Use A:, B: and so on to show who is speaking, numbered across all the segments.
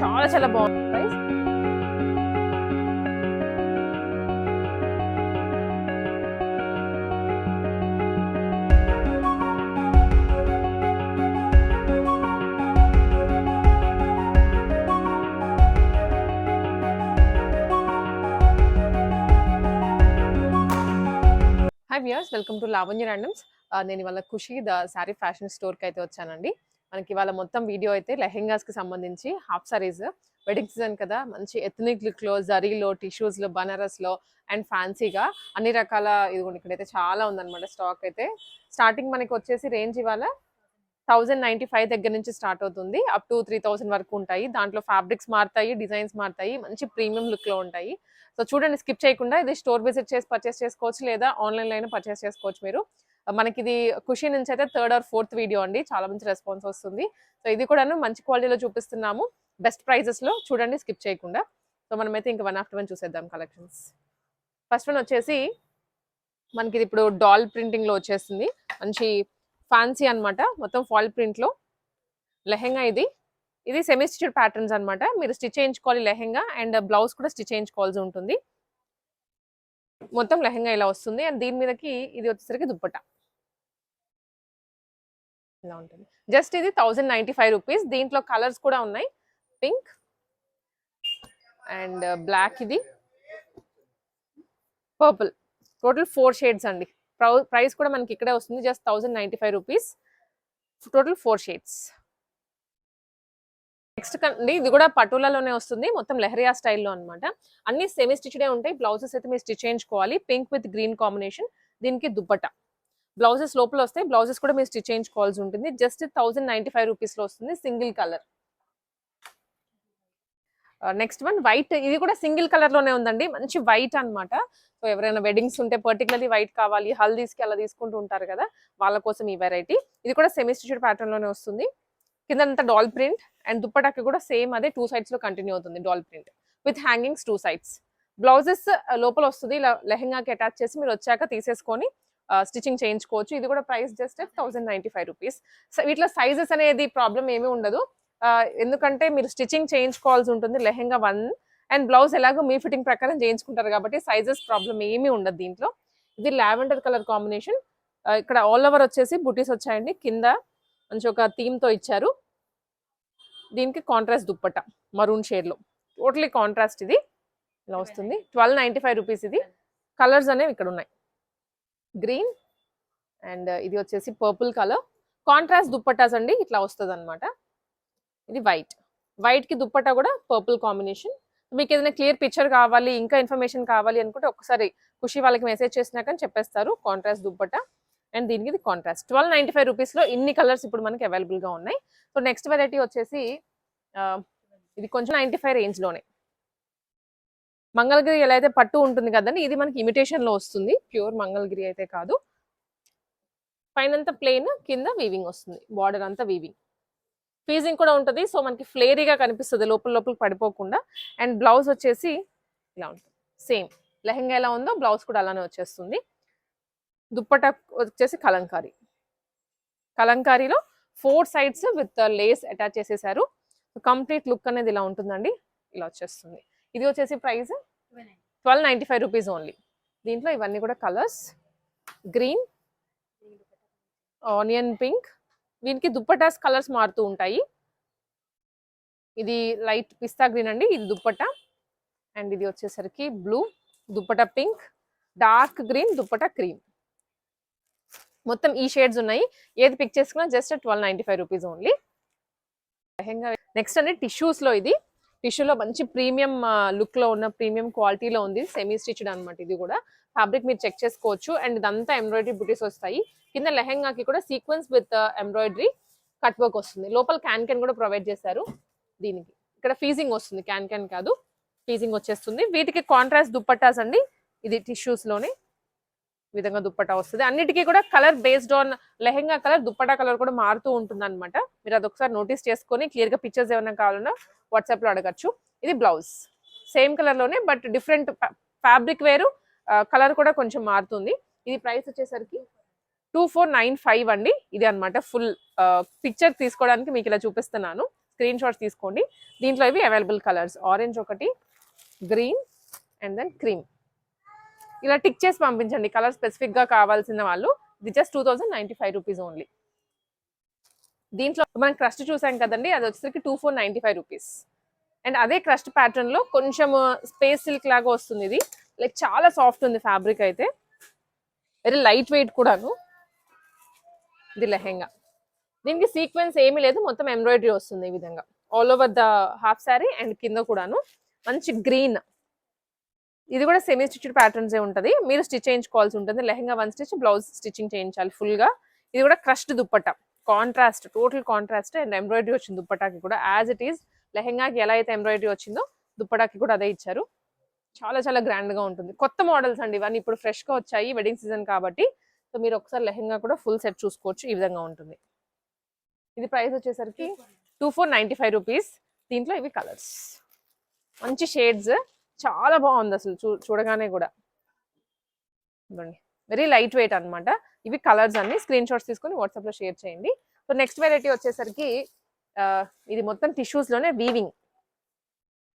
A: చాలా చాలా బాగుంది price hi viewers welcome to Lavanya randoms నేను ఇవాళ ఖుషి ద శారీ ఫ్యాషన్ స్టోర్కి అయితే వచ్చానండి. మనకి ఇవాళ మొత్తం వీడియో అయితే లెహెంగాస్కి సంబంధించి హాఫ్ సారీస్ వెడ్డింగ్ సీజన్ కదా మంచి ఎథనిక్ లుక్లో జరీలో టిష్యూస్లో బనారస్లో అండ్ ఫ్యాన్సీగా అన్ని రకాల ఇదిగోండి ఇక్కడైతే చాలా ఉందన్నమాట స్టాక్ అయితే. స్టార్టింగ్ మనకి వచ్చేసి రేంజ్ ఇవాళ థౌజండ్ నైంటీ ఫైవ్ దగ్గర నుంచి స్టార్ట్ అవుతుంది. అప్ టు త్రీ థౌసండ్ వరకు ఉంటాయి. దాంట్లో ఫ్యాబ్రిక్స్ మారుతాయి డిజైన్స్ మారుతాయి మంచి ప్రీమియం లుక్లో ఉంటాయి. సో చూడండి స్కిప్ చేయకుండా ఇది స్టోర్ విజిట్ చేసి పర్చేస్ చేసుకోవచ్చు లేదా ఆన్లైన్లో అయినా పర్చేస్ చేసుకోవచ్చు మీరు. మనకి ఇది ఖుషి నుంచి అయితే థర్డ్ ఆర్ ఫోర్త్ వీడియో అండి. చాలా మంచి రెస్పాన్స్ వస్తుంది. సో ఇది కూడాను మంచి క్వాలిటీలో చూపిస్తున్నాము. బెస్ట్ ప్రైజెస్లో చూడండి స్కిప్ చేయకుండా. సో మనమైతే ఇంకా వన్ ఆఫ్టర్ వన్ చూసేద్దాం కలెక్షన్స్ ఫస్ట్ వన్ వచ్చేసి మనకి ఇది ఇప్పుడు డాల్ ప్రింటింగ్లో వచ్చేస్తుంది. మంచి ఫ్యాన్సీ అనమాట మొత్తం ఫాల్ ప్రింట్లో లెహెంగా ఇది. ఇది సెమీ స్టిచ్డ్ ప్యాటర్న్స్ అనమాట మీరు స్టిచ్ చేయించుకోవాలి లెహెంగా. అండ్ బ్లౌజ్ కూడా స్టిచ్ చేయించుకోవాల్సి ఉంటుంది. మొత్తం లెహెంగా ఇలా వస్తుంది. అండ్ దీని మీదకి ఇది వచ్చేసరికి దుప్పట. ఇలా ఉంటుంది. జస్ట్ ఇది థౌజండ్ నైంటీ ఫైవ్ రూపీస్. దీంట్లో కలర్స్ కూడా ఉన్నాయి. పింక్ అండ్ బ్లాక్ ఇది. పర్పుల్. టోటల్ ఫోర్ షేడ్స్ అండి. ప్రైస్ కూడా మనకి ఇక్కడే వస్తుంది. Just thousand ninety five rupees. Total four shades. Next కండి ఇది కూడా పటోలాలోనే వస్తుంది. మొత్తం లెహరియా స్టైల్లో అన్నమాట. అన్ని సెమీ స్టిచ్డే ఉంటాయి. బ్లౌజెస్ అయితే మీరు స్టిచ్ చేయించుకోవాలి. Pink with green combination. దీనికి దుప్పట. బ్లౌజెస్ లోపల వస్తాయి. బ్లౌజెస్ కూడా మీరు స్టిచ్ చేయించుకోవాల్సి ఉంటుంది. జస్ట్ థౌసండ్ నైంటీ ఫైవ్ రూపీస్లో వస్తుంది single colour. Next one white ఇది కూడా సింగిల్ కలర్లోనే ఉందండి. మంచి వైట్ అన్నమాట. సో ఎవరైనా వెడ్డింగ్స్ ఉంటే పర్టికులర్లీ వైట్ కావాలి హల్దీస్కి అలా తీసుకుంటూ ఉంటారు కదా వాళ్ళ కోసం ఈ వెరైటీ ఇది కూడా సెమీ స్టిచ్డ్ ప్యాటర్న్లోనే వస్తుంది. కింద అంతా డాల్ ప్రింట్ అండ్ దుప్పటాకి కూడా సేమ్ అదే టూ సైడ్స్లో కంటిన్యూ అవుతుంది doll print with hangings two sides blouses లోపల వస్తుంది. ఇలా లెహెంగాకి అటాచ్ చేసి మీరు వచ్చాక తీసేసుకొని స్టిచ్చింగ్ చేయించుకోవచ్చు. ఇది కూడా price just thousand ninety five rupees. వీటిలో సైజెస్ అనేది ప్రాబ్లం ఏమీ ఉండదు. ఎందుకంటే మీరు స్టిచ్చింగ్ చేయించుకోవాల్సి ఉంటుంది. లెహెంగా వన్ అండ్ బ్లౌజ్ ఎలాగో మీ ఫిట్టింగ్ ప్రకారం చేయించుకుంటారు కాబట్టి సైజెస్ ప్రాబ్లం ఏమీ ఉండదు దీంట్లో. ఇది లావెండర్ కలర్ కాంబినేషన్. ఇక్కడ ఆల్ ఓవర్ వచ్చేసి బుటీస్ వచ్చాయండి. కింద మంచి ఒక థీమ్తో ఇచ్చారు. దీనికి కాంట్రాస్ట్ దుప్పట మరూన్ షేడ్లో టోటలీ కాంట్రాస్ట్ ఇది. ఇలా వస్తుంది. ట్వెల్వ్ నైంటీ ఫైవ్ రూపీస్ ఇది. కలర్స్ అనేవి ఇక్కడ ఉన్నాయి. గ్రీన్ అండ్ ఇది వచ్చేసి పర్పుల్ కలర్. కాంట్రాస్ట్ దుప్పటాస్ అండి ఇట్లా వస్తుంది అనమాట ఇది వైట్. వైట్కి దుప్పటా కూడా పర్పుల్ కాంబినేషన్. మీకు ఏదైనా క్లియర్ పిక్చర్ కావాలి ఇంకా ఇన్ఫర్మేషన్ కావాలి అనుకుంటే ఒకసారి ఖుషి వాళ్ళకి మెసేజ్ చేసినాక చెప్పేస్తారు కాంట్రాస్ట్ దుప్పటా. అండ్ దీనికి ఇది కాంట్రాస్ట్. ట్వెల్వ్ నైంటీ ఫైవ్ రూపీస్లో ఇన్ని కలర్స్ ఇప్పుడు మనకి అవైలబుల్గా ఉన్నాయి. సో నెక్స్ట్ వెరైటీ వచ్చేసి ఇది కొంచెం నైంటీ ఫైవ్ రేంజ్లోనే. మంగళగిరి ఎలా అయితే పట్టు ఉంటుంది కదండి ఇది మనకి ఇమిటేషన్లో లో వస్తుంది. ప్యూర్ మంగళగిరి అయితే కాదు. పైనంతా ప్లెయిన్ కింద వీవింగ్ వస్తుంది. బార్డర్ అంతా వీవింగ్ ఫీజింగ్ కూడా ఉంటుంది. సో మనకి ఫ్లేరీగా కనిపిస్తుంది. లోపల లోపలికి పడిపోకుండా. అండ్ బ్లౌజ్ వచ్చేసి ఇలా ఉంటుంది. సేమ్ లెహంగా ఎలా ఉందో బ్లౌజ్ కూడా అలానే వచ్చేస్తుంది. దుప్పట వచ్చేసి Kalamkari. కలంకారీలో four sides with lace attach చేసేసారు. కంప్లీట్ లుక్ అనేది ఇలా ఉంటుందండి. ఇలా వచ్చేస్తుంది. ఇది వచ్చేసి price twelve ninety five rupees only. దీంట్లో ఇవన్నీ కూడా కలర్స్. Green onion pink. దీనికి దుప్పటాస్ కలర్స్ మారుతూ ఉంటాయి. ఇది లైట్ పిస్తా గ్రీన్ అండి ఇది దుప్పట. అండ్ ఇది వచ్చేసరికి blue dupatta pink. Dark green dupatta cream. మొత్తం ఈ షేడ్స్ ఉన్నాయి. ఏది పిక్ చేసుకున్నా just twelve ninety five rupees only. Lehenga next అండి టిష్యూస్లో ఇది. టిష్యూలో మంచి ప్రీమియం లుక్లో ఉన్న ప్రీమియం క్వాలిటీలో ఉంది సెమీ స్టిచ్డ్ అనమాట ఇది కూడా. ఫ్యాబ్రిక్ మీరు చెక్ చేసుకోవచ్చు. అండ్ ఇదంతా ఎంబ్రాయిడరీ బుటీస్ వస్తాయి. కింద లెహెంగాకి కూడా sequence with embroidery cut work వస్తుంది. లోపల క్యాన్ క్యాన్ కూడా ప్రొవైడ్ చేశారు దీనికి. ఇక్కడ ఫీజింగ్ వస్తుంది. క్యాన్ క్యాన్ కాదు. ఫీజింగ్ వచ్చేస్తుంది. వీటికి కాంట్రాస్ట్ దుప్పట్టాస్ అండి. ఇది టిష్యూస్లోనే విధంగా దుప్పటా వస్తుంది. అన్నిటికీ కూడా colour based on lehenga colour dupatta colour కూడా మారుతూ ఉంటుంది అనమాట మీరు అదొకసారి నోటీస్ చేసుకొని క్లియర్గా పిక్చర్స్ ఏమైనా కావాలన్నా వాట్సాప్లో అడగచ్చు. ఇది బ్లౌజ్ సేమ్ కలర్లోనే బట్ డిఫరెంట్ ఫ్యాబ్రిక్ వేరు. కలర్ కూడా కొంచెం మారుతుంది. ఇది ప్రైస్ వచ్చేసరికి టూ ఫోర్ నైన్ ఫైవ్ అండి. ఇది అనమాట ఫుల్ పిక్చర్ తీసుకోవడానికి మీకు ఇలా చూపిస్తున్నాను. స్క్రీన్ షాట్స్ తీసుకోండి. దీంట్లో ఇవి అవైలబుల్ కలర్స్ ఆరెంజ్ ఒకటి గ్రీన్ అండ్ దెన్ క్రీమ్ ఇలా టిక్ చేసి పంపించండి. కలర్ స్పెసిఫిక్గా కావాల్సిన వాళ్ళు ఇది just two thousand ninety five rupees only దీంట్లో మనం క్రస్ట్ చూసాం కదండి అది వచ్చేసరికి two four ninety five rupees and అదే క్రస్ట్ ప్యాటర్న్లో కొంచెం uh, స్పేస్ సిల్క్ లాగా వస్తుంది ఇది. లైక్ చాలా సాఫ్ట్ ఉంది ఫ్యాబ్రిక్ అయితే. వెరీ లైట్ వెయిట్ కూడాను. ఇది లెహెంగా. దీనికి సీక్వెన్స్ ఏమీ లేదు మొత్తం ఎంబ్రాయిడరీ వస్తుంది ఈ విధంగా. All over the half sari and కింద కూడాను. మంచి గ్రీన్ ఇది కూడా సెమీ స్టిచ్డ్ ప్యాటర్న్స్ ఏ ఉంటుంది. మీరు స్టిచ్ చేయించుకోవాల్సి ఉంటుంది. Lehenga one stitch blouse stitching చేయించాలి ఫుల్గా గా. ఇది కూడా crushed dupatta. Contrast total contrast and embroidery వచ్చింది దుప్పటాకి కూడా. యాజ్ ఇట్ ఈస్ లెహంగాకి ఎలా అయితే ఎంబ్రాయిడరీ వచ్చిందో దుప్పటాకి కూడా అదే ఇచ్చారు. చాలా చాలా గ్రాండ్గా ఉంటుంది. కొత్త మోడల్స్ అండి ఇవన్నీ. ఇప్పుడు ఫ్రెష్గా వచ్చాయి వెడ్డింగ్ సీజన్ కాబట్టి. సో మీరు ఒకసారి లెహెంగా కూడా ఫుల్ సెట్ చూసుకోవచ్చు. ఈ విధంగా ఉంటుంది. ఇది ప్రైస్ వచ్చేసరికి two four ninety five rupees దీంట్లో ఇవి కలర్స్ మంచి షేడ్స్ చాలా బాగుంది అసలు చూ చూడగానే కూడా. ఇవ్వండి వెరీ లైట్ వెయిట్ అనమాట ఇవి కలర్స్ అన్ని స్క్రీన్ షాట్స్ తీసుకొని వాట్సాప్లో షేర్ చేయండి. సో నెక్స్ట్ వెరైటీ వచ్చేసరికి ఇది మొత్తం టిష్యూస్లోనే వీవింగ్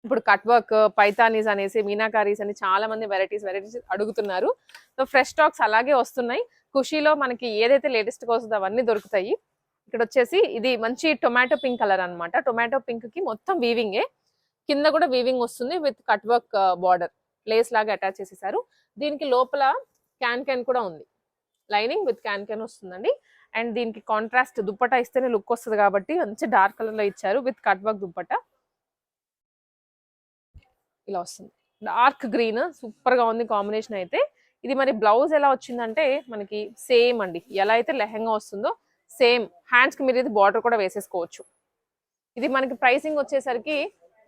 A: ఇప్పుడు కట్ వర్క్ పైతానీస్ అనేసి మీనాకారీస్ అని చాలా మంది వెరైటీస్ వెరైటీస్ అడుగుతున్నారు. సో ఫ్రెష్ స్టాక్స్ అలాగే వస్తున్నాయి. ఖుషీలో మనకి ఏదైతే లేటెస్ట్గా వస్తుందో అవన్నీ దొరుకుతాయి. ఇక్కడ వచ్చేసి ఇది మంచి టొమాటో పింక్ కలర్ అన్నమాట. టొమాటో పింక్కి మొత్తం వీవింగే కింద కూడా వీవింగ్ వస్తుంది with cut work border lace లాగా అటాచ్ చేసేసారు. దీనికి లోపల క్యాన్ క్యాన్ కూడా ఉంది. లైనింగ్ విత్ క్యాన్ క్యాన్ వస్తుందండి. అండ్ దీనికి కాంట్రాస్ట్ దుప్పట ఇస్తేనే లుక్ వస్తుంది కాబట్టి మంచి డార్క్ కలర్లో ఇచ్చారు విత్ కట్ వర్క్ దుప్పట. ఇలా వస్తుంది. డార్క్ గ్రీన్ సూపర్గా ఉంది కాంబినేషన్ అయితే. ఇది మరి బ్లౌజ్ ఎలా వచ్చిందంటే మనకి సేమ్ అండి. ఎలా అయితే లెహంగా వస్తుందో సేమ్. హ్యాండ్స్కి మీరు ఇది బార్డర్ కూడా వేసేసుకోవచ్చు. ఇది మనకి ప్రైసింగ్ వచ్చేసరికి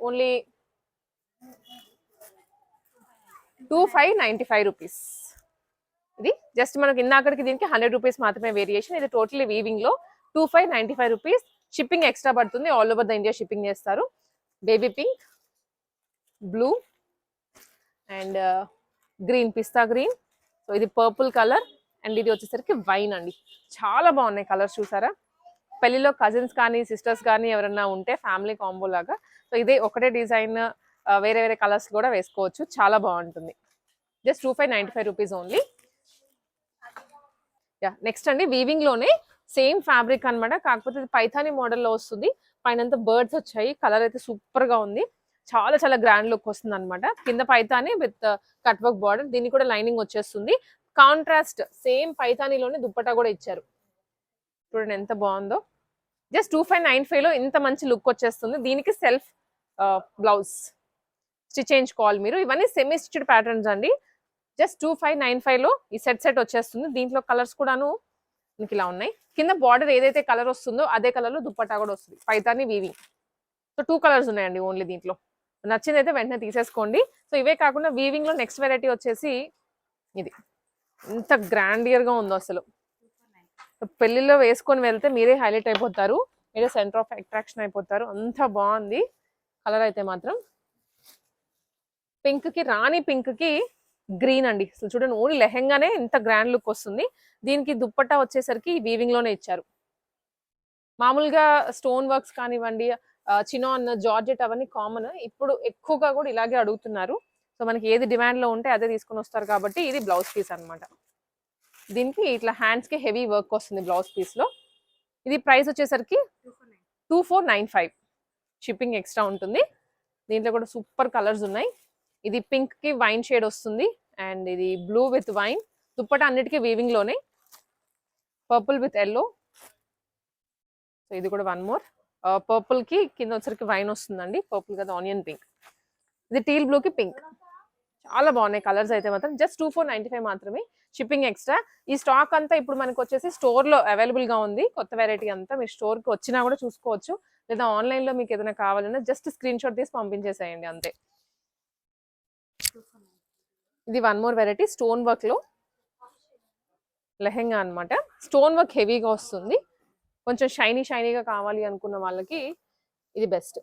A: only two five ninety five rupees. ఇది. జస్ట్ మనకి ఇందాకడికి దీనికి హండ్రెడ్ రూపీస్ మాత్రమే వేరియేషన్ ఇది totally వీవింగ్లో two five ninety five rupees shipping extra పడుతుంది. All over the India shipping చేస్తారు. Baby pink blue and green pista green so ఇది purple colour and ఇది వచ్చేసరికి వైన్ అండి. చాలా బాగున్నాయి కలర్స్ చూసారా? పెళ్ళిలో కజిన్స్ కానీ సిస్టర్స్ కానీ ఎవరైనా ఉంటే ఫ్యామిలీ కాంబో లాగా. సో ఇదే ఒకటే డిజైన్ uh, వేరే వేరే కలర్స్ కూడా వేసుకోవచ్చు. చాలా బాగుంటుంది. Just two five ninety five rupees only next అండి వీవింగ్లోనే సేమ్ ఫ్యాబ్రిక్ అన్నమాట. కాకపోతే ఇది పైథానీ మోడల్లో వస్తుంది. పైన బర్డ్స్ వచ్చాయి. కలర్ అయితే సూపర్గా ఉంది. చాలా చాలా గ్రాండ్ లుక్ వస్తుంది అనమాట కింద Paithani with cut work border దీనికి కూడా లైనింగ్ వచ్చేస్తుంది. కాంట్రాస్ట్ సేమ్ పైతానీలోనే దుప్పటా కూడా ఇచ్చారు. చూడండి ఎంత బాగుందో. జస్ట్ టూ ఫైవ్ నైన్ ఫైవ్లో ఇంత మంచి లుక్ వచ్చేస్తుంది. దీనికి సెల్ఫ్ బ్లౌజ్ స్టిచ్ చేయించుకోవాలి మీరు. ఇవన్నీ సెమీ స్టిచ్డ్ ప్యాటర్న్స్ అండి. జస్ట్ టూ ఫైవ్ నైన్ ఫైవ్లో ఈ సెట్ సెట్ వచ్చేస్తుంది. దీంట్లో కలర్స్ కూడాను మీకు ఇలా ఉన్నాయి. కింద బార్డర్ ఏదైతే కలర్ వస్తుందో అదే కలర్లో దుప్పట్టా కూడా వస్తుంది. Paithani weaving so two colours ఉన్నాయండి ఓన్లీ దీంట్లో. నచ్చింది అయితే వెంటనే తీసేసుకోండి. సో ఇవే కాకుండా వీవింగ్లో నెక్స్ట్ వెరైటీ వచ్చేసి ఇది. ఎంత గ్రాండియర్గా ఉందో అసలు. పెళ్ళిలో వేసుకొని వెళ్తే మీరే హైలైట్ అయిపోతారు. మీరే సెంటర్ ఆఫ్ అట్రాక్షన్ అయిపోతారు. అంత బాగుంది. కలర్ అయితే మాత్రం. పింక్కి రాణి పింక్కి గ్రీన్ అండి. అసలు చూడండి ఓన్లీ లెహెంగానే ఇంత గ్రాండ్ లుక్ వస్తుంది. దీనికి దుప్పట్టా వచ్చేసరికి వీవింగ్లోనే ఇచ్చారు. మామూలుగా స్టోన్ వర్క్స్ కానివ్వండి చినాన్ జార్జెట్ అవన్నీ కామన్. ఇప్పుడు ఎక్కువగా కూడా ఇలాగే అడుగుతున్నారు. సో మనకి ఏది డిమాండ్లో ఉంటే అదే తీసుకొని వస్తారు కాబట్టి ఇది బ్లౌజ్ పీస్ అన్నమాట. దీనికి ఇట్లా హ్యాండ్స్కి హెవీ వర్క్ వస్తుంది బ్లౌజ్ పీస్లో. ఇది ప్రైస్ వచ్చేసరికి two four nine five. Shipping extra ఉంటుంది. దీంట్లో కూడా సూపర్ కలర్స్ ఉన్నాయి. ఇది పింక్కి వైన్ షేడ్ వస్తుంది. అండ్ ఇది బ్లూ విత్ వైన్ దుప్పట అన్నిటికీ వీవింగ్లోనే. పర్పుల్ విత్ ఎల్లో సో ఇది కూడా వన్ మోర్ పర్పుల్కి కింద వచ్చరికి వైన్ వస్తుందండి. పర్పుల్ కదా ఆనియన్ పింక్ ఇది టీల్ బ్లూ కి పింక్ చాలా బాగున్నాయి కలర్స్ అయితే మాత్రం. Just two four ninety five మాత్రమే. షిప్పింగ్ ఎక్స్ట్రా ఈ స్టాక్ అంతా ఇప్పుడు మనకు వచ్చేసి స్టోర్లో అవైలబుల్గా ఉంది. కొత్త వెరైటీ అంతా మీరు స్టోర్కి వచ్చినా కూడా చూసుకోవచ్చు. లేదా ఆన్లైన్లో మీకు ఏదైనా కావాలన్నా జస్ట్ స్క్రీన్ షాట్ తీసి పంపించేసేయండి అంతే. ఇది వన్ మోర్ వెరైటీ స్టోన్ వర్క్లో లెహెంగా అన్నమాట. స్టోన్ వర్క్ హెవీగా వస్తుంది. కొంచెం షైనీ షైనీగా కావాలి అనుకున్న వాళ్ళకి ఇది బెస్ట్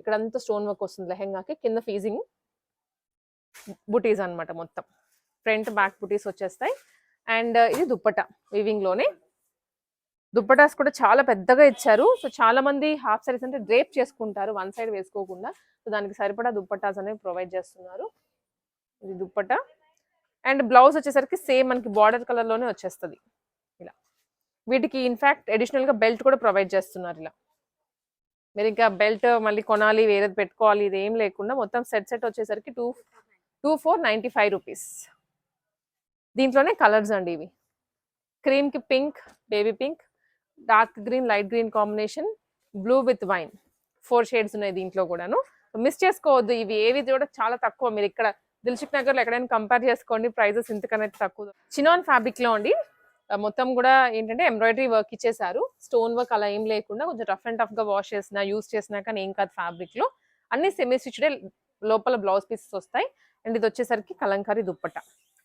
A: ఇక్కడ అంతా స్టోన్ వర్క్ వస్తుంది లెహెంగాకి. కింద ఫీజింగ్ బుటీస్ అన్నమాట మొత్తం. ఫ్రంట్ బ్యాక్ బుటీస్ వచ్చేస్తాయి. అండ్ uh, ఇది దుప్పట వివింగ్లోనే దుప్పటాస్ కూడా చాలా పెద్దగా ఇచ్చారు. సో చాలా మంది హాఫ్ సారీస్ అంటే డ్రేప్ చేసుకుంటారు. వన్ సైడ్ వేసుకోకుండా. సో దానికి సరిపడా దుప్పటాస్ అనేవి ప్రొవైడ్ చేస్తున్నారు. ఇది దుప్పట. అండ్ బ్లౌజ్ వచ్చేసరికి సేమ్ మనకి బార్డర్ కలర్లోనే వచ్చేస్తుంది. ఇలా. వీటికి ఇన్ఫాక్ట్ అడిషనల్గా బెల్ట్ కూడా ప్రొవైడ్ చేస్తున్నారు ఇలా. మీరు ఇంకా బెల్ట్ మళ్ళీ కొనాలి వేరేది పెట్టుకోవాలి ఇది ఏం లేకుండా మొత్తం సెట్ సెట్ వచ్చేసరికి two two four ninety five rupees దీంట్లోనే కలర్స్ అండి ఇవి. క్రీమ్కి pink baby pink dark green light green combination blue with wine four shades ఉన్నాయి దీంట్లో కూడాను. మిస్ చేసుకోవద్దు ఇవి ఏవి కూడా చాలా తక్కువ. మీరు ఇక్కడ దిల్షుక్ నగర్లో ఎక్కడైనా కంపేర్ చేసుకోండి ప్రైజెస్ ఇంతకన్నా తక్కువ. చినాన్ ఫ్యాబ్రిక్లో అండి మొత్తం కూడా ఏంటంటే ఎంబ్రాయిడరీ వర్క్ ఇచ్చేసారు స్టోన్ వర్క్ అలా ఏం లేకుండా కొంచెం రఫ్ అండ్ టఫ్గా వాష్ చేసినా యూస్ చేసినా కానీ ఏం కాదు ఫ్యాబ్రిక్లో. అన్ని సెమీ స్టిచ్డే లోపల బ్లౌజ్ పీసెస్ వస్తాయి. అండ్ ఇది వచ్చేసరికి కలంకారీ దుప్పట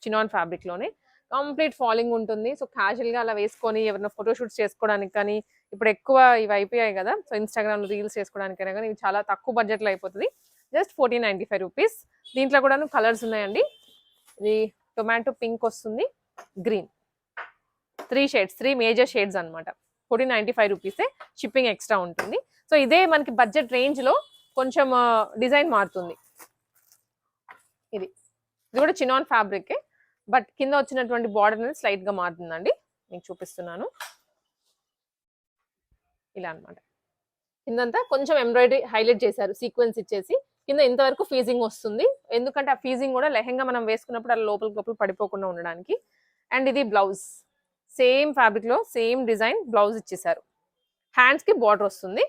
A: చినాన్ ఫ్యాబ్రిక్లోనే. కంప్లీట్ ఫాలింగ్ ఉంటుంది. సో క్యాజువల్గా అలా వేసుకొని ఎవరైనా ఫోటోషూట్స్ చేసుకోవడానికి కానీ ఇప్పుడు ఎక్కువ ఇవి అయిపోయాయి కదా. సో ఇన్స్టాగ్రామ్లో రీల్స్ చేసుకోవడానికైనా కానీ ఇవి చాలా తక్కువ బడ్జెట్లో అయిపోతుంది. Just fourteen ninety five rupees. దీంట్లో కూడా కలర్స్ ఉన్నాయండి. ఇది టొమాటో పింక్ వస్తుంది green. Three shades three major shades అన్నమాట. ఫోర్టీన్ నైంటీ ఫైవ్ రూపీసే షిప్పింగ్ ఎక్స్ట్రా ఉంటుంది. సో ఇదే మనకి బడ్జెట్ రేంజ్లో కొంచెం డిజైన్ మారుతుంది. ఇది. ఇది కూడా చినాన్ ఫ్యాబ్రికే బట్ కింద వచ్చినటువంటి బార్డర్ అనేది స్లైట్గా మారుతుందండి. మీకు చూపిస్తున్నాను. ఇలా అన్నమాట. కిందంతా కొంచెం ఎంబ్రాయిడరీ హైలైట్ చేశారు సీక్వెన్స్ ఇచ్చేసి. కింద ఇంతవరకు ఫీజింగ్ వస్తుంది. ఎందుకంటే ఆ ఫీజింగ్ కూడా లెహంగా మనం వేసుకున్నప్పుడు అలా లోపల లోపల పడిపోకుండా ఉండడానికి. అండ్ ఇది బ్లౌజ్ సేమ్ ఫ్యాబ్రిక్లో సేమ్ డిజైన్ బ్లౌజ్ ఇచ్చేసారు. హ్యాండ్స్కి బార్డర్ వస్తుంది.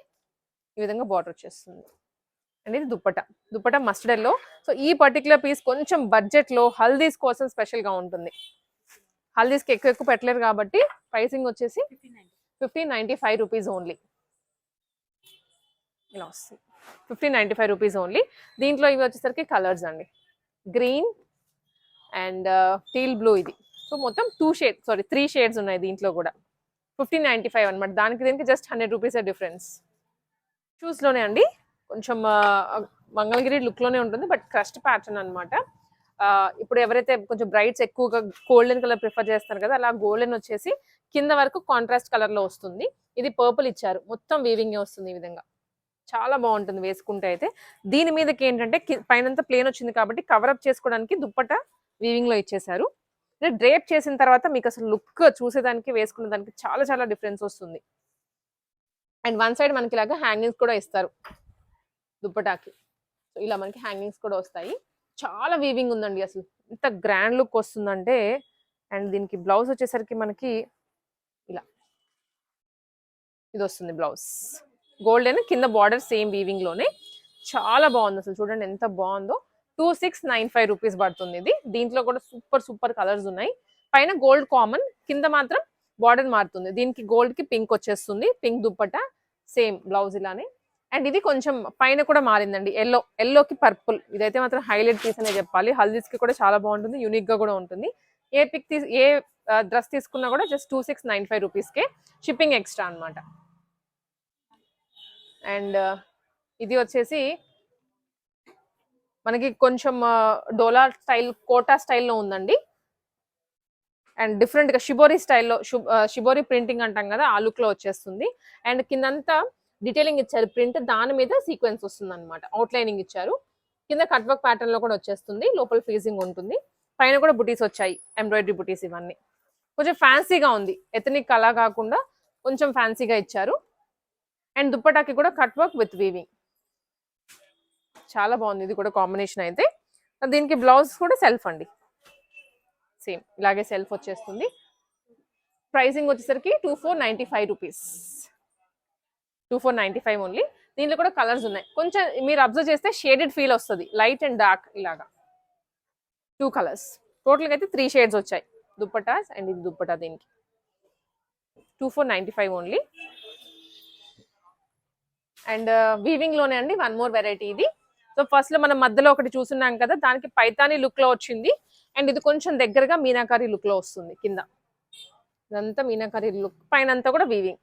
A: ఈ విధంగా బార్డర్ వచ్చేస్తుంది. అండ్ ఇది దుప్పట. దుప్పట మస్టర్డ్లో. సో ఈ పర్టికులర్ పీస్ కొంచెం బడ్జెట్లో హల్దీస్ కోసం స్పెషల్గా ఉంటుంది. హల్దీస్కి ఎక్కువ ఎక్కువ పెట్టలేరు కాబట్టి ప్రైసింగ్ వచ్చేసి fifteen ninety five rupees only ఇలా వస్తుంది. Fifteen ninety five rupees only. దీంట్లో ఇవి వచ్చేసరికి కలర్స్ అండి. గ్రీన్ అండ్ టీల్ బ్లూ ఇది. సో మొత్తం two shade sorry three shades ఉన్నాయి దీంట్లో కూడా. ఫిఫ్టీన్ నైన్టీ ఫైవ్ అనమాట దానికి దీనికి జస్ట్ హండ్రెడ్ రూపీస్ డిఫరెన్స్. షూస్లోనే అండి. కొంచెం మంగళగిరి లుక్లోనే ఉంటుంది బట్ క్రస్ట్ ప్యాటర్న్ అనమాట ఇప్పుడు ఎవరైతే కొంచెం బ్రైట్స్ ఎక్కువగా గోల్డెన్ కలర్ ప్రిఫర్ చేస్తారు కదా అలా గోల్డెన్ వచ్చేసి కింద వరకు కాంట్రాస్ట్ కలర్లో వస్తుంది. ఇది పర్పుల్ ఇచ్చారు. మొత్తం వీవింగే వస్తుంది ఈ విధంగా. చాలా బాగుంటుంది వేసుకుంటే అయితే. దీని మీదకి ఏంటంటే పైనంత పైనంతా ప్లేన్ వచ్చింది కాబట్టి కవర్ అప్ చేసుకోవడానికి దుప్పట వీవింగ్లో ఇచ్చేశారు. డ్రేప్ చేసిన తర్వాత మీకు అసలు లుక్ చూసేదానికి వేసుకునే దానికి చాలా చాలా డిఫరెన్స్ వస్తుంది. అండ్ వన్ సైడ్ మనకి ఇలాగా హ్యాంగింగ్స్ కూడా ఇస్తారు దుప్పటాకి. సో ఇలా మనకి హ్యాంగింగ్స్ కూడా వస్తాయి. చాలా వీవింగ్ ఉందండి అసలు. ఎంత గ్రాండ్ లుక్ వస్తుందంటే అండ్ దీనికి బ్లౌజ్ వచ్చేసరికి మనకి ఇలా. ఇది వస్తుంది బ్లౌజ్ గోల్డెన్ కింద బార్డర్ సేమ్ వీవింగ్లోనే. చాలా బాగుంది అసలు. చూడండి ఎంత బాగుందో. Two six nine five rupees పడుతుంది ఇది. దీంట్లో కూడా సూపర్ సూపర్ కలర్స్ ఉన్నాయి. పైన గోల్డ్ కామన్ కింద మాత్రం బార్డర్ మారుతుంది. దీనికి గోల్డ్కి పింక్ వచ్చేస్తుంది. పింక్ దుప్పట సేమ్ బ్లౌజ్ ఇలానే. అండ్ ఇది కొంచెం పైన కూడా మారిందండి. ఎల్లో ఎల్లోకి పర్పుల్ ఇదైతే మాత్రం హైలైట్ పీస్ అనే చెప్పాలి. హల్దీస్కి కూడా చాలా బాగుంటుంది. యూనిక్గా కూడా ఉంటుంది. ఏ పిక్ తీసి ఏ డ్రెస్ తీసుకున్నా కూడా just two six nine five రూపీస్కే షిప్పింగ్ ఎక్స్ట్రా అన్నమాట. అండ్ ఇది వచ్చేసి మనకి కొంచెం డోలా స్టైల్ కోటా స్టైల్లో ఉందండి. అండ్ డిఫరెంట్గా షిబోరి స్టైల్లో షిబోరి ప్రింటింగ్ అంటాం కదా ఆ లుక్లో వచ్చేస్తుంది. అండ్ కిందంతా డీటెయిలింగ్ ఇచ్చారు. ప్రింట్ దాని మీద సీక్వెన్స్ వస్తుంది అనమాట అవుట్లైనింగ్ ఇచ్చారు. కింద కట్వర్క్ వర్క్ ప్యాటర్న్లో కూడా వచ్చేస్తుంది. లోపల ఫీజింగ్ ఉంటుంది. పైన కూడా బుటీస్ వచ్చాయి. ఎంబ్రాయిడరీ బుటీస్ ఇవన్నీ. కొంచెం ఫ్యాన్సీగా ఉంది. ఎథనిక్ అలా కాకుండా కొంచెం ఫ్యాన్సీగా ఇచ్చారు. అండ్ దుప్పటాకి కూడా కట్ వర్క్ విత్ వీవింగ్. చాలా బాగుంది. ఇది కూడా కాంబినేషన్ అయితే. దీనికి బ్లౌజ్ కూడా సెల్ఫ్ అండి. సేమ్. ఇలాగే సెల్ఫ్ వచ్చేస్తుంది. ప్రైసింగ్ వచ్చేసరికి two four ninety five rupees. Two four ninety five only. దీంట్లో కూడా కలర్స్ ఉన్నాయి. కొంచెం మీరు అబ్జర్వ్ చేస్తే షేడెడ్ ఫీల్ వస్తుంది. లైట్ అండ్ డార్క్ ఇలాగా. Two colours. టోటల్గా అయితే త్రీ షేడ్స్ వచ్చాయి. దుప్పటాస్ అండ్ ఇది దుప్పటా దీనికి. Two four ninety five only. And uh, వీవింగ్లోనే అండి వన్ మోర్ వెరైటీ ఇది. సో ఫస్ట్లో మనం మధ్యలో ఒకటి చూస్తున్నాం కదా దానికి పైతాని లుక్లో వచ్చింది. అండ్ ఇది కొంచెం దగ్గరగా మీనాకారి లుక్లో వస్తుంది కింద. ఇదంతా మీనాకారి లుక్ పైన అంతా కూడా వీవింగ్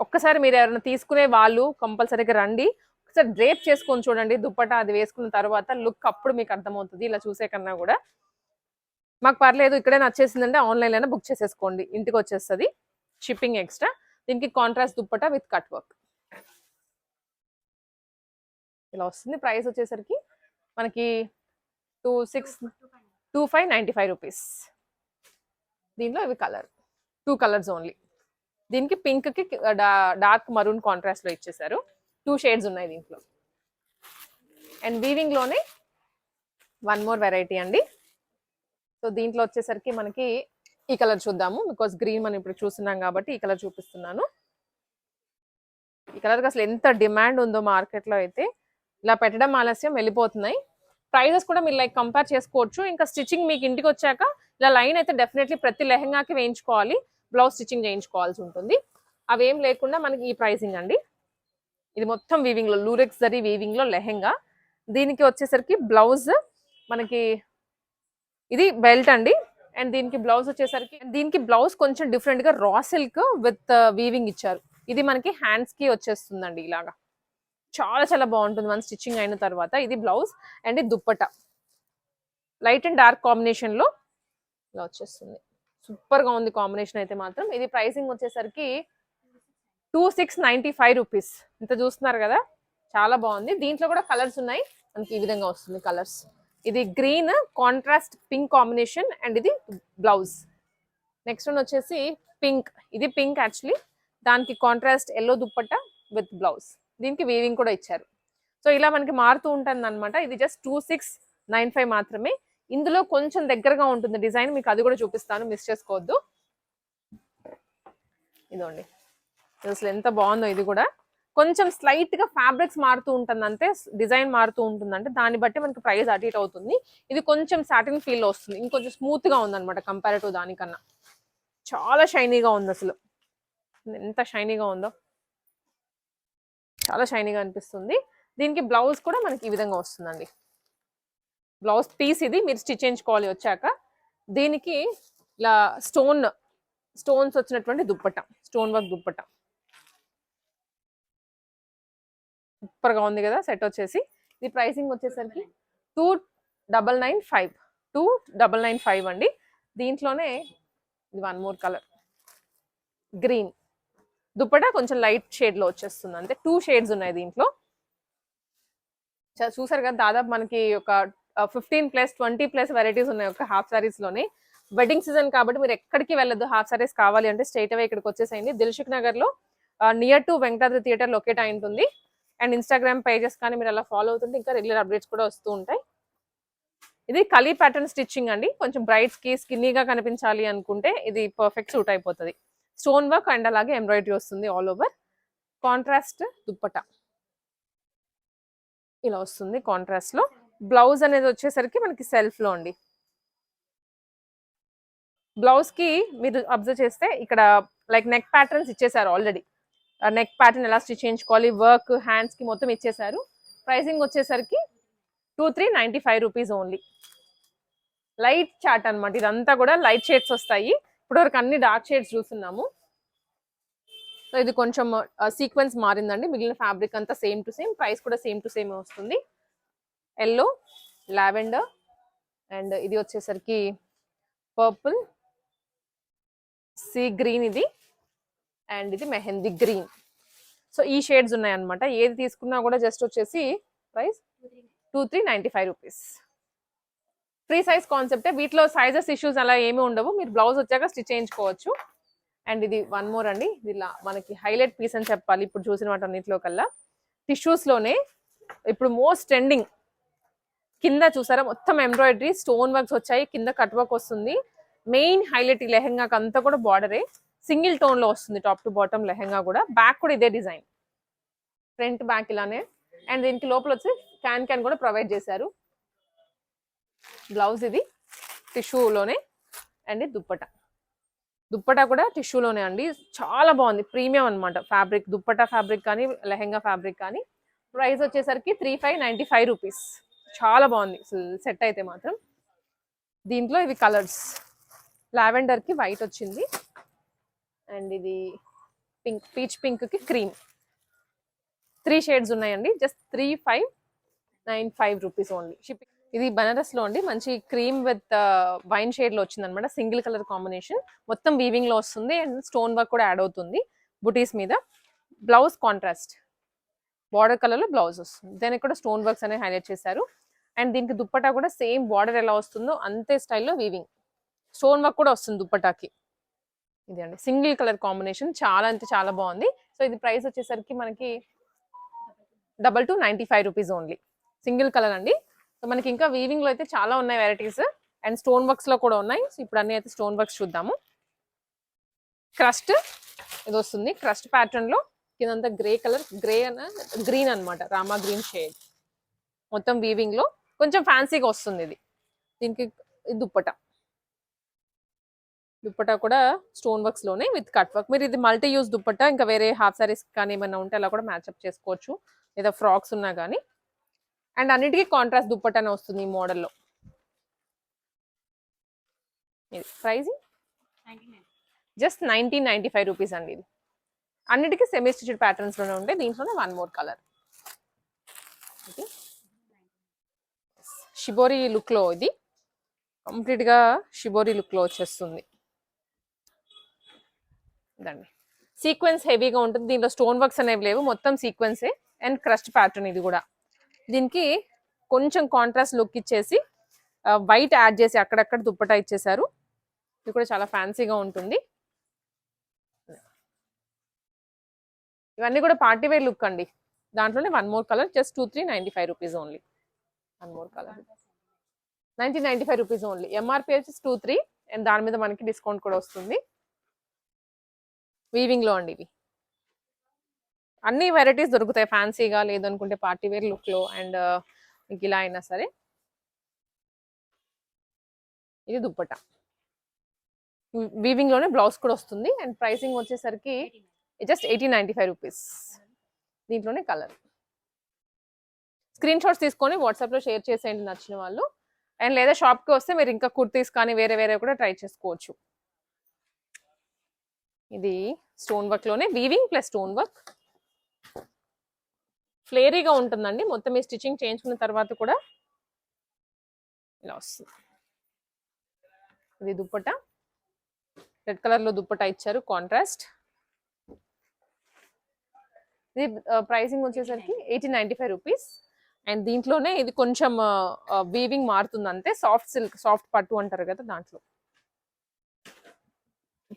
A: ఒక్కసారి మీరు ఎవరైనా తీసుకునే వాళ్ళు కంపల్సరీగా రండి. ఒకసారి డ్రేప్ చేసుకొని చూడండి దుప్పట అది వేసుకున్న తర్వాత లుక్ అప్పుడు మీకు అర్థమవుతుంది ఇలా చూసే కన్నా కూడా. మాకు పర్లేదు ఇక్కడే నచ్చేసిందంటే ఆన్లైన్లోనే బుక్ చేసేసుకోండి. ఇంటికి వచ్చేస్తుంది. షిప్పింగ్ ఎక్స్ట్రా దీనికి contrast dupatta with cut work ఇలా వస్తుంది. ప్రైస్ వచ్చేసరికి మనకి two six two five ninety five rupees. దీంట్లో ఇవి కలర్ టూ కలర్స్ ఓన్లీ. దీనికి పింక్కి డార్క్ మరూన్ కాంట్రాస్ట్లో ఇచ్చేసారు. టూ షేడ్స్ ఉన్నాయి దీంట్లో. అండ్ వీవింగ్లోనే వన్ మోర్ వెరైటీ అండి. సో దీంట్లో వచ్చేసరికి మనకి ఈ కలర్ చూద్దాము. బికాస్ గ్రీన్ మనం ఇప్పుడు చూస్తున్నాం కాబట్టి ఈ కలర్ చూపిస్తున్నాను. ఈ కలర్కి అసలు ఎంత డిమాండ్ ఉందో మార్కెట్లో అయితే ఇలా పెట్టడం ఆలస్యం వెళ్ళిపోతున్నాయి. ప్రైజెస్ కూడా మీరు లైక్ కంపేర్ చేసుకోవచ్చు. ఇంకా స్టిచ్చింగ్ మీకు ఇంటికి వచ్చాక ఇలా లైన్ అయితే డెఫినెట్లీ ప్రతి లెహంగాకి వేయించుకోవాలి. బ్లౌజ్ స్టిచ్చింగ్ చేయించుకోవాల్సి ఉంటుంది. అవేం లేకుండా మనకి ఈ ప్రైసింగ్ అండి. ఇది మొత్తం వీవింగ్లో లూరెక్స్ జరీ వీవింగ్లో లెహెంగా. దీనికి వచ్చేసరికి బ్లౌజ్ మనకి ఇది బెల్ట్ అండి. అండ్ దీనికి బ్లౌజ్ వచ్చేసరికి దీనికి బ్లౌజ్ కొంచెం డిఫరెంట్గా రా సిల్క్ విత్ వీవింగ్ ఇచ్చారు. ఇది మనకి హ్యాండ్స్కి వచ్చేస్తుందండి ఇలాగా. చాలా చాలా బాగుంటుంది మన స్టిచ్చింగ్ అయిన తర్వాత. ఇది బ్లౌజ్ అండ్ ఇది దుప్పట. లైట్ అండ్ డార్క్ కాంబినేషన్లో ఇలా వచ్చేస్తుంది సూపర్గా ఉంది కాంబినేషన్ అయితే మాత్రం. ఇది ప్రైసింగ్ వచ్చేసరికి two six ninety five rupees. ఇంత చూస్తున్నారు కదా? చాలా బాగుంది. దీంట్లో కూడా కలర్స్ ఉన్నాయి. మనకి ఈ విధంగా వస్తుంది కలర్స్. ఇది green contrast pink combination and ఇది బ్లౌజ్. నెక్స్ట్ వన్ వచ్చేసి పింక్ ఇది పింక్ యాక్చువల్లీ దానికి contrast yellow dupatta with blouse దీనికి వీవింగ్ కూడా ఇచ్చారు. సో ఇలా మనకి మారుతూ ఉంటుంది అనమాట ఇది just two six nine five మాత్రమే. ఇందులో కొంచెం దగ్గరగా ఉంటుంది డిజైన్. మీకు అది కూడా చూపిస్తాను. మిస్ చేసుకోవద్దు. ఇదండి ఇది అసలు ఎంత బాగుందో ఇది కూడా. కొంచెం స్లైట్గా ఫ్యాబ్రిక్స్ మారుతూ ఉంటుంది అంటే డిజైన్ మారుతూ ఉంటుంది అంటే దాన్ని బట్టి మనకి ప్రైస్ అటు ఇటు అవుతుంది. ఇది కొంచెం సాటిన్ ఫీల్ వస్తుంది. ఇంకొంచెం స్మూత్గా ఉందన్నమాట కంపారిటివ్ దానికన్నా. చాలా షైనీగా ఉంది అసలు. ఎంత షైనీగా ఉందో. చాలా షైనీగా అనిపిస్తుంది. దీనికి బ్లౌజ్ కూడా మనకి ఈ విధంగా వస్తుందండి. బ్లౌజ్ పీస్ ఇది మీరు స్టిచ్ చేయించుకోవాలి వచ్చాక. దీనికి ఇలా స్టోన్ స్టోన్స్ వచ్చినటువంటి దుప్పట స్టోన్ వర్క్ దుప్పట. సూపర్గా ఉంది కదా సెట్ వచ్చేసి. ఇది ప్రైసింగ్ వచ్చేసరికి two double nine five two double nine five అండి. దీంట్లోనే ఇది one more colour. Green. Dupatta కొంచెం లైట్ షేడ్లో వచ్చేస్తుంది. అంతే టూ షేడ్స్ ఉన్నాయి దీంట్లో. చూసారు కదా దాదాపు మనకి ఒక fifteen plus twenty plus varieties ఉన్నాయి ఒక హాఫ్ సారీస్లోనే. వెడ్డింగ్ సీజన్ కాబట్టి మీరు ఎక్కడికి వెళ్ళదు హాఫ్ సారీస్ కావాలి అంటే స్ట్రైట్ అవే ఇక్కడికి వచ్చేసేయండి. దిల్షుక్ నగర్లో near to Venkatadri theatre locate అయి ఉంటుంది. అండ్ ఇన్స్టాగ్రామ్ పేజెస్ కానీ మీరు అలా ఫాలో అవుతుంటే ఇంకా రెగ్యులర్ అప్డేట్స్ కూడా వస్తూ ఉంటాయి. ఇది కలీ ప్యాటర్న్ స్టిచ్చింగ్ అండి. కొంచెం బ్రైట్స్కి స్కిన్నీగా కనిపించాలి అనుకుంటే ఇది పర్ఫెక్ట్ సూట్ అయిపోతుంది. స్టోన్ వర్క్ అండ్ అలాగే ఎంబ్రాయిడరీ వస్తుంది ఆల్ ఓవర్. కాంట్రాస్ట్ దుప్పట. ఇలా వస్తుంది కాంట్రాస్ట్లో. బ్లౌజ్ అనేది వచ్చేసరికి మనకి సెల్ఫ్లో అండి. బ్లౌజ్కి మీరు అబ్జర్వ్ చేస్తే ఇక్కడ లైక్ నెక్ ప్యాటర్న్స్ ఇచ్చేసారు ఆల్రెడీ. నెక్ ప్యాటర్న్ ఎలా స్టిచ్ చేయించుకోవాలి వర్క్ హ్యాండ్స్కి మొత్తం ఇచ్చేసారు. ప్రైసింగ్ వచ్చేసరికి two three ninety five rupees only. Light chat అన్నమాట. ఇదంతా కూడా లైట్ షేడ్స్ వస్తాయి. ఇప్పటివరకు అన్ని డార్క్ షేడ్స్ చూస్తున్నాము. సో ఇది కొంచెం సీక్వెన్స్ మారిందండి. మిగిలిన ఫ్యాబ్రిక్ అంతా సేమ్ టు సేమ్ ప్రైస్ కూడా సేమ్ టు సేమ్ వస్తుంది. ఎల్లో లావెండర్ అండ్ ఇది వచ్చేసరికి పర్పుల్ సీ గ్రీన్ ఇది అండ్ ఇది మెహందీ గ్రీన్ సో ఈ షేడ్స్ ఉన్నాయన్నమాట. ఏది తీసుకున్నా కూడా జస్ట్ వచ్చేసి price two three ninety five rupees free size కాన్సెప్టే వీటిలో సైజెస్ ఇష్యూస్ అలా ఏమీ ఉండవు. మీరు బ్లౌజ్ వచ్చాక స్టిచ్ చేయించుకోవచ్చు. అండ్ ఇది వన్ మోర్ అండి. ఇది ఇలా మనకి హైలైట్ పీస్ అని చెప్పాలి. ఇప్పుడు చూసిన వాటన్నిటిలో కల్లా టిష్యూస్లోనే ఇప్పుడు మోస్ట్ ట్రెండింగ్. కింద చూసారా? మొత్తం ఎంబ్రాయిడరీ స్టోన్ వర్క్స్ వచ్చాయి. కింద కట్ వర్క్ వస్తుంది. మెయిన్ హైలైట్ ఈ లెహెంగాకి అంతా కూడా బార్డరే సింగిల్ టోన్లో వస్తుంది. టాప్ టు బాటమ్ లెహెంగా కూడా. బ్యాక్ కూడా ఇదే డిజైన్. ఫ్రంట్ బ్యాక్ ఇలానే. అండ్ దీనికి లోపల వచ్చి క్యాన్ క్యాన్ కూడా ప్రొవైడ్ చేశారు. బ్లౌజ్ ఇది టిష్యూలోనే అండ్ దుప్పట. దుప్పట కూడా టిష్యూలోనే అండి. చాలా బాగుంది. ప్రీమియం అనమాట ఫ్యాబ్రిక్ దుప్పట ఫ్యాబ్రిక్ కానీ లెహెంగా ఫ్యాబ్రిక్ కానీ. ప్రైస్ వచ్చేసరికి three five ninety five rupees. చాలా బాగుంది. సెట్ అయితే మాత్రం. దీంట్లో ఇవి కలర్స్. లావెండర్కి వైట్ వచ్చింది. అండ్ ఇది పింక్ పీచ్ పింక్కి క్రీమ్. త్రీ షేడ్స్ ఉన్నాయండి. Just three five nine five rupees only. Shipping ఇది బనారస్లో అండి. మంచి క్రీమ్ విత్ వైన్ షేడ్లో వచ్చింది అనమాట సింగిల్ కలర్ కాంబినేషన్. మొత్తం వీవింగ్లో వస్తుంది అండ్ స్టోన్ వర్క్ కూడా యాడ్ అవుతుంది బుటీస్ మీద. Blouse contrast. బార్డర్ కలర్లో బ్లౌజ్ వస్తుంది. దాని కూడా స్టోన్ వర్క్స్ అనేవి హైలైట్ చేశారు. అండ్ దీనికి దుప్పటా కూడా సేమ్ బార్డర్ ఎలా వస్తుందో అంతే స్టైల్లో వీవింగ్. స్టోన్ వర్క్ కూడా వస్తుంది దుప్పటాకి. ఇది అండి. Single colour combination. చాలా అంటే చాలా బాగుంది. సో ఇది ప్రైస్ వచ్చేసరికి మనకి double two ninety five rupees only. Single colour అండి. సో మనకి ఇంకా వీవింగ్లో అయితే చాలా ఉన్నాయి వెరైటీస్ అండ్ స్టోన్ వర్క్స్లో కూడా ఉన్నాయి. సో ఇప్పుడు అన్ని అయితే స్టోన్ వర్క్స్ చూద్దాము. క్రస్ట్ ఇది వస్తుంది క్రస్ట్ ప్యాటర్న్లో కిందంతా గ్రే కలర్ గ్రే అన్న గ్రీన్ అన్నమాట. రామా గ్రీన్ షేడ్ మొత్తం వీవింగ్లో కొంచెం ఫ్యాన్సీగా వస్తుంది ఇది. దీనికి దుప్పట. దుప్పట కూడా స్టోన్ వర్క్స్లోనే విత్ కట్ వర్క్ మీరు ఇది మల్టీ యూస్ దుప్పట ఇంకా వేరే హాఫ్ సారీస్ కానీ ఏమైనా ఉంటే అలా కూడా మ్యాచ్అప్ చేసుకోవచ్చు. లేదా ఫ్రాక్స్ ఉన్నా కానీ అండ్ అన్నిటికీ కాంట్రాస్ట్ దుప్పటానే వస్తుంది ఈ మోడల్లో ఇది price just nineteen ninety five rupees అండి ఇది. అన్నిటికీ సెమీ స్టిచ్డ్ ప్యాటర్న్స్లోనే ఉంటాయి దీంట్లోనే వన్ మోర్ కలర్ షిబోరి లుక్లో ఇది. కంప్లీట్గా షిబోరి లుక్లో వచ్చేస్తుంది. ఇదండి. సీక్వెన్స్ హెవీగా ఉంటుంది. దీంట్లో స్టోన్ వర్క్స్ అనేవి లేవు. మొత్తం సీక్వెన్సే అండ్ క్రస్ట్ ప్యాటర్న్ ఇది కూడా. దీనికి కొంచెం కాంట్రాస్ట్ లుక్ ఇచ్చేసి వైట్ యాడ్ చేసి అక్కడక్కడ దుప్పటా ఇచ్చేసారు ఇది కూడా చాలా ఫ్యాన్సీగా ఉంటుంది. ఇవన్నీ కూడా పార్టీ వేర్ లుక్ అండి. దాంట్లోనే one more colour just two three ninety five rupees only one more colour nineteen ninety five rupees only MRP వచ్చేసి టూ త్రీ అండ్ దాని మీద మనకి డిస్కౌంట్ కూడా వస్తుంది. వీవింగ్లో అండి ఇవి. అన్ని వెరైటీస్ దొరుకుతాయి. ఫ్యాన్సీగా లేదనుకుంటే పార్టీ వేర్ లుక్లో అండ్ మీకు ఇలా అయినా సరే. ఇది దుప్పట. వీవింగ్లోనే బ్లౌజ్ కూడా వస్తుంది. అండ్ ప్రైసింగ్ వచ్చేసరికి just eighteen ninety five rupees దీంట్లోనే కలర్ స్క్రీన్ షాట్స్ తీసుకొని వాట్సాప్లో షేర్ చేసేయండి నచ్చిన వాళ్ళు. అండ్ లేదా షాప్కి వస్తే మీరు ఇంకా కుర్తీస్ కానీ వేరే వేరే కూడా ట్రై చేసుకోవచ్చు. ఇది స్టోన్ వర్క్లోనే. వీవింగ్ ప్లస్ స్టోన్ వర్క్ ఫ్లేరీగా ఉంటుందండి. మొత్తం ఈ స్టిచ్చింగ్ చేయించుకున్న తర్వాత కూడా ఇలా వస్తుంది. ఇది దుప్పట. రెడ్ కలర్లో దుప్పట ఇచ్చారు. కాంట్రాస్ట్. ఇది ప్రైసింగ్ వచ్చేసరికి eighteen ninety five rupees. And దీంట్లోనే ఇది కొంచెం వీవింగ్ మారుతుంది అంతే సాఫ్ట్ సిల్క్ సాఫ్ట్ పట్టు అంటారు కదా దాంట్లో.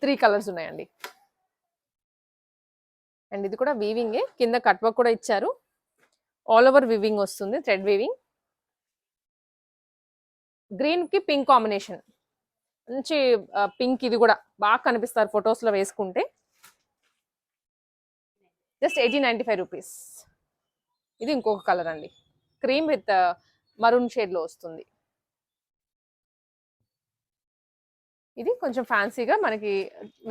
A: త్రీ కలర్స్ ఉన్నాయండి. అండ్ ఇది కూడా వీవింగే కింద కట్ వర్క్ కూడా ఇచ్చారు. ఆల్ ఓవర్ వివింగ్ వస్తుంది థ్రెడ్ వివింగ్ గ్రీన్కి పింక్ కాంబినేషన్ మంచి పింక్ ఇది కూడా బాగా కనిపిస్తారు ఫొటోస్లో వేసుకుంటే. Just eighteen ninety five rupees ఇది ఇంకొక కలర్ అండి. క్రీమ్ విత్ మరూన్ షేడ్లో వస్తుంది. ఇది కొంచెం ఫ్యాన్సీగా మనకి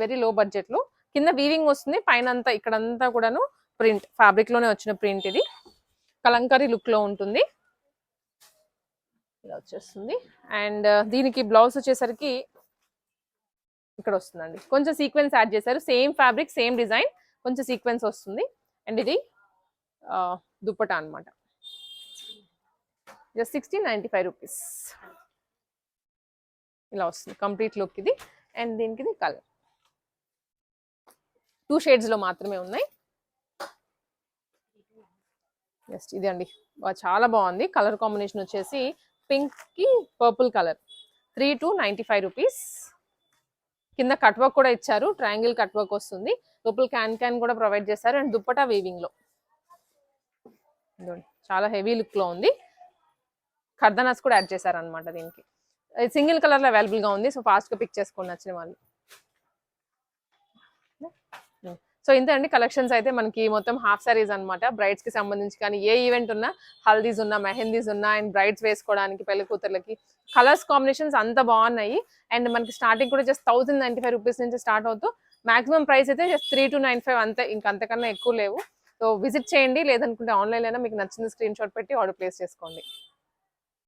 A: వెరీ లో బడ్జెట్లో. కింద వీవింగ్ వస్తుంది పైన అంతా ఇక్కడంతా కూడాను ప్రింట్ ఫ్యాబ్రిక్లోనే వచ్చిన ప్రింట్ ఇది. కలంకారీ లుక్లో ఉంటుంది. ఇలా వచ్చేస్తుంది. అండ్ uh, దీనికి బ్లౌజ్ వచ్చేసరికి ఇక్కడ వస్తుందండి. కొంచెం సీక్వెన్స్ యాడ్ చేశారు. సేమ్ ఫ్యాబ్రిక్ సేమ్ డిజైన్ కొంచెం సీక్వెన్స్ వస్తుంది. అండ్ ఇది దుప్పట అనమాట just sixteen ninety five rupees ఇలా వస్తుంది. కంప్లీట్ లుక్ ఇది. అండ్ దీనికి ఇది కలర్ టూ షేడ్స్లో మాత్రమే ఉన్నాయి. ఎస్ ఇది అండి చాలా బాగుంది. కలర్ కాంబినేషన్ వచ్చేసి పింక్కి purple colour three two ninety five rupees కింద కట్ వర్క్ కూడా ఇచ్చారు. ట్రయాంగిల్ కట్ వర్క్ వస్తుంది. లోపల క్యాన్ క్యాన్ కూడా ప్రొవైడ్ చేస్తారు అండ్ దుప్పటా వీవింగ్లో. చాలా హెవీ లుక్లో ఉంది. కర్దనాస్ కూడా యాడ్ చేశారు అనమాట దీనికి సింగిల్ కలర్లో అవైలబుల్గా ఉంది. సో ఫాస్ట్గా పిక్ చేసుకోండి నచ్చిన వాళ్ళు. సో ఇంతే అండి కలెక్షన్స్ అయితే మనకి మొత్తం హాఫ్ సారీస్ అన్నమాట. బ్రైడ్స్కి సంబంధించి కానీ ఏ ఈవెంట్ ఉన్నా హల్దీస్ ఉన్నా మెహందీస్ ఉన్నా అండ్ బ్రైడ్స్ వేసుకోవడానికి పెళ్ళి కూతుర్లకి కలర్స్ కాంబినేషన్స్ అంత బాగున్నాయి. అండ్ మనకి స్టార్టింగ్ కూడా just thousand ninety five rupees నుంచి స్టార్ట్ అవుతూ మాక్సిమం ప్రైస్ అయితే just three two nine five అంతే. ఇంకా అంతకన్నా ఎక్కువ లేవు. సో విజిట్ చేయండి లేదనుకుంటే ఆన్లైన్ అయినా మీకు నచ్చిన స్క్రీన్ షాట్ పెట్టి ఆర్డర్ ప్లేస్ చేసుకోండి.